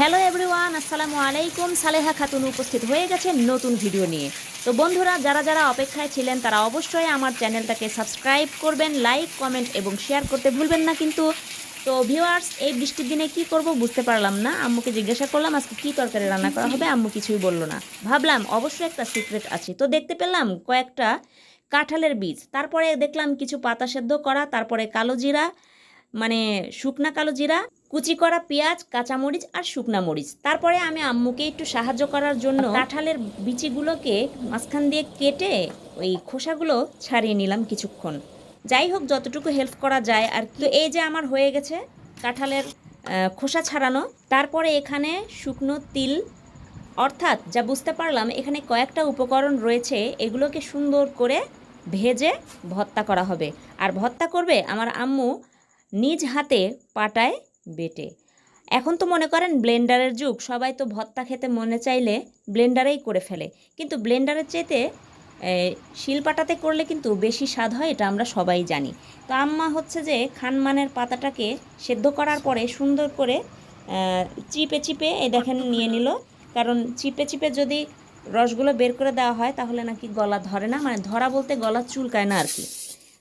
Hello everyone আসসালামু আলাইকুম সালেহা খাতুন উপস্থিত হয়ে গেছে নতুন ভিডিও নিয়ে। তো বন্ধুরা, যারা যারা অপেক্ষায় ছিলেন, তারা অবশ্যই আমার চ্যানেলটাকে সাবস্ক্রাইব করবেন, লাইক, কমেন্ট এবং শেয়ার করতে ভুলবেন না কিন্তু। তো ভিউয়ার্স, এই বৃষ্টির দিনে কি করব বুঝতে পারলাম না। আম্মুকে জিজ্ঞাসা করলাম, আজকে কী তরকারি রান্না করা হবে? আম্মু কিছুই বলল না। ভাবলাম, অবশ্যই একটা সিক্রেট আছে। তো দেখতে পেলাম কয়েকটা কাঁঠালের বীজ। তারপরে দেখলাম কিছু পাতা সেদ্ধ করা, তারপরে কালো জিরা মানে শুকনা কালো জিরা, কুচি করা পেঁয়াজ, কাঁচামরিচ আর শুকনা মরিচ। তারপরে আমি আম্মুকে একটু সাহায্য করার জন্য কাঁঠালের বিচিগুলোকে মাঝখান দিয়ে কেটে ওই খোসাগুলো ছাড়িয়ে নিলাম কিছুক্ষণ। যাই হোক, যতটুকু হেল্প করা যায় আর। তো এই যে আমার হয়ে গেছে কাঁঠালের খোসা ছাড়ানো। তারপরে এখানে শুকনো তিল, অর্থাৎ যা বুঝতে পারলাম, এখানে কয়েকটা উপকরণ রয়েছে, এগুলোকে সুন্দর করে ভেজে ভর্তা করা হবে। আর ভর্তা করবে আমার আম্মু নিজ হাতে পাটায় বেটে। এখন তো মনে করেন ব্লেন্ডারের যুগ, সবাই তো ভত্তা খেতে মনে চাইলে ব্লেন্ডারেই করে ফেলে। কিন্তু ব্লেন্ডারের চেতে শিলপাটাতে করলে কিন্তু বেশি স্বাদ হয়, এটা আমরা সবাই জানি। তো আম্মা হচ্ছে যে খানমানের পাতাটাকে সেদ্ধ করার পরে সুন্দর করে চিপে চিপে এই দেখেন, নিয়ে নিল। কারণ চিপে চিপে যদি রসগুলো বের করে দেওয়া হয়, তাহলে নাকি গলা ধরে না? মানে ধরা বলতে গলা চুলকায় না আর কি।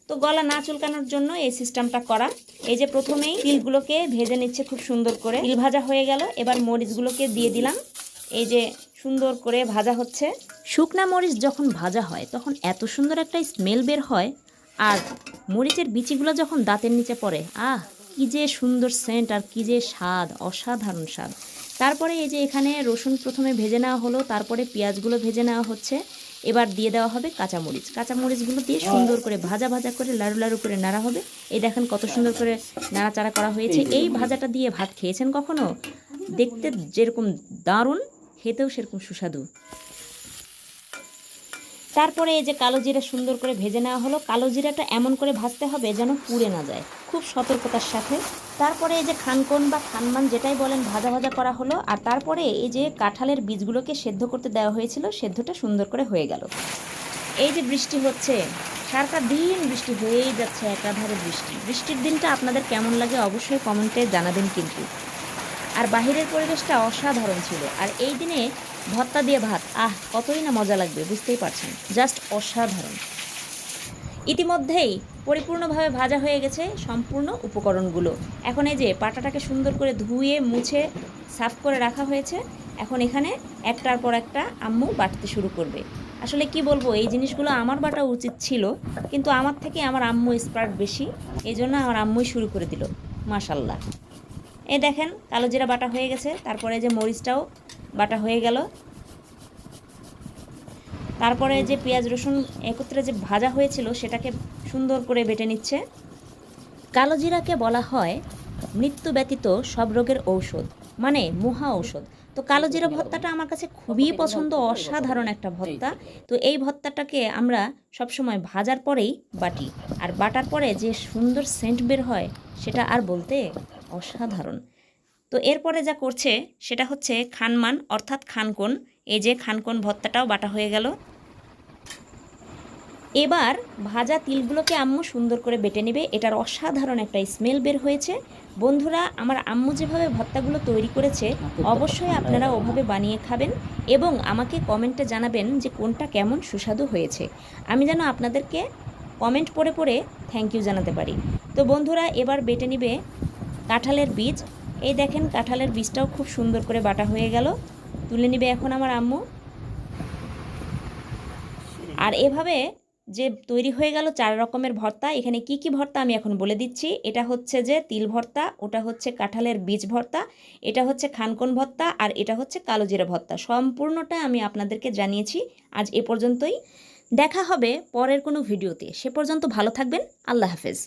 তো গলা না চুলকানোর জন্য এই সিস্টেমটা করা। এই যে প্রথমেই তিলগুলোকে ভেজে নিচ্ছে খুব সুন্দর করে। তিল ভাজা হয়ে গেল, এবার মরিচগুলোকে দিয়ে দিলাম। এই যে সুন্দর করে ভাজা হচ্ছে। শুকনা মরিচ যখন ভাজা হয়, তখন এত সুন্দর একটা স্মেল বের হয়, আর মরিচের বিচিগুলো যখন দাঁতের নিচে পড়ে, আহ, কি যে সুন্দর সেন্ট আর কি যে স্বাদ, অসাধারণ স্বাদ। তারপরে এই যে এখানে রসুন প্রথমে ভেজে নেওয়া হলো, তারপরে পেঁয়াজগুলো ভেজে নেওয়া হচ্ছে। এবার দিয়ে দেওয়া হবে কাঁচামরিচ। কাঁচামরিচগুলো দিয়ে সুন্দর করে ভাজা ভাজা করে লাড়ু লাড়ু করে নাড়া হবে। এই দেখেন কত সুন্দর করে নাড়াচাড়া করা হয়েছে। এই ভাজাটা দিয়ে ভাত খেয়েছেন কখনো? দেখতে যেরকম দারুণ, খেতেও সেরকম সুস্বাদু। তারপরে এই যে কালো জিরা সুন্দর করে ভেজে নেওয়া হলো, কালো জিরাটা এমন করে ভাজতে হবে যেন পুড়ে না যায়। খুব সতর্কতার সাথে। তারপরে এই যে খানকন বা খানমান যেটাই বলেন ভাজা ভাজা করা হলো, আর তারপরে এই যে কাঁঠালের বীজগুলোকে সেদ্ধ করতে দেওয়া হয়েছিল, সেদ্ধটা সুন্দর করে হয়ে গেল। এই যে বৃষ্টি হচ্ছে, সারাটা দিন বৃষ্টি হয়েই যাচ্ছে, একাধারে বৃষ্টি। বৃষ্টির দিনটা আপনাদের কেমন লাগে অবশ্যই কমেন্টে জানাবেন কিন্তু। আর বাহিরের পরিবেশটা অসাধারণ ছিল। আর এই দিনে ভত্তা দিয়ে ভাত, আহ, কতই না মজা লাগবে, বুঝতেই পারছেন। জাস্ট অসাধারণ। ইতিমধ্যেই পরিপূর্ণভাবে ভাজা হয়ে গেছে সম্পূর্ণ উপকরণগুলো। এখন এই যে পাটাটাকে সুন্দর করে ধুয়ে, মুছে, সাফ করে রাখা হয়েছে, এখন এখানে একটার পর একটা আম্মু বাটতে শুরু করবে। আসলে কি বলব, এই জিনিসগুলো আমার বাটা উচিত ছিল, কিন্তু আমার থেকে আমার আম্মু স্পার্ট বেশি এই জন্য আমার আম্মুই শুরু করে দিল মাশাল্লাহ এ দেখেন কালো জিরা বাটা হয়ে গেছে, তারপরে যে মরিচটাও বাটা হয়ে গেল। তারপরে যে পেঁয়াজ রসুন একত্রে যে ভাজা হয়েছিল, সেটাকে সুন্দর করে বেটে নিচ্ছে। কালো জিরাকে বলা হয় মৃত্যু ব্যতীত সব রোগের ঔষধ মানে মহা ঔষধ। তো কালো জিরা ভর্তাটা আমার কাছে খুবই পছন্দ, অসাধারণ একটা ভত্তা তো এই ভত্তাটাকে আমরা সবসময় ভাজার পরেই বাটি, আর বাটার পরে যে সুন্দর সেন্ট বের হয়, সেটা আর বলতে অসাধারণ। তো এরপরে যা করছে, সেটা হচ্ছে খানমান, অর্থাৎ খানকন। এই যে খানকন ভর্তাটাও বাটা হয়ে গেল। এবার ভাজা তিলগুলোকে আম্মু সুন্দর করে বেটে নেবে। এটার অসাধারণ একটা স্মেল বের হয়েছে। বন্ধুরা, আমার আম্মু যেভাবে ভর্তাগুলো তৈরি করেছে, অবশ্যই আপনারা ওভাবে বানিয়ে খাবেন এবং আমাকে কমেন্টে জানাবেন যে কোনটা কেমন সুস্বাদু হয়েছে। আমি যেন আপনাদেরকে কমেন্ট পড়ে পড়ে থ্যাংক ইউ জানাতে পারি। তো বন্ধুরা, এবার বেটে নিবে কাঁঠালের বীজ। এই দেখেন, কাঁঠালের বীজটাও খুব সুন্দর করে বাটা হয়ে গেল। তুলে নিবে এখন আমার আম্মু। আর এভাবে যে তৈরি হয়ে গেল চার রকমের ভর্তা, এখানে কি কি ভর্তা আমি এখন বলে দিচ্ছি। এটা হচ্ছে যে তিল ভর্তা, ওটা হচ্ছে কাঁঠালের বীজ ভর্তা, এটা হচ্ছে খানকন ভর্তা, আর এটা হচ্ছে কালো জিরা ভর্তা। সম্পূর্ণটা আমি আপনাদেরকে জানিয়েছি। আজ এ পর্যন্তই। দেখা হবে পরের কোনো ভিডিওতে। সে পর্যন্ত ভালো থাকবেন। আল্লাহ হাফেজ।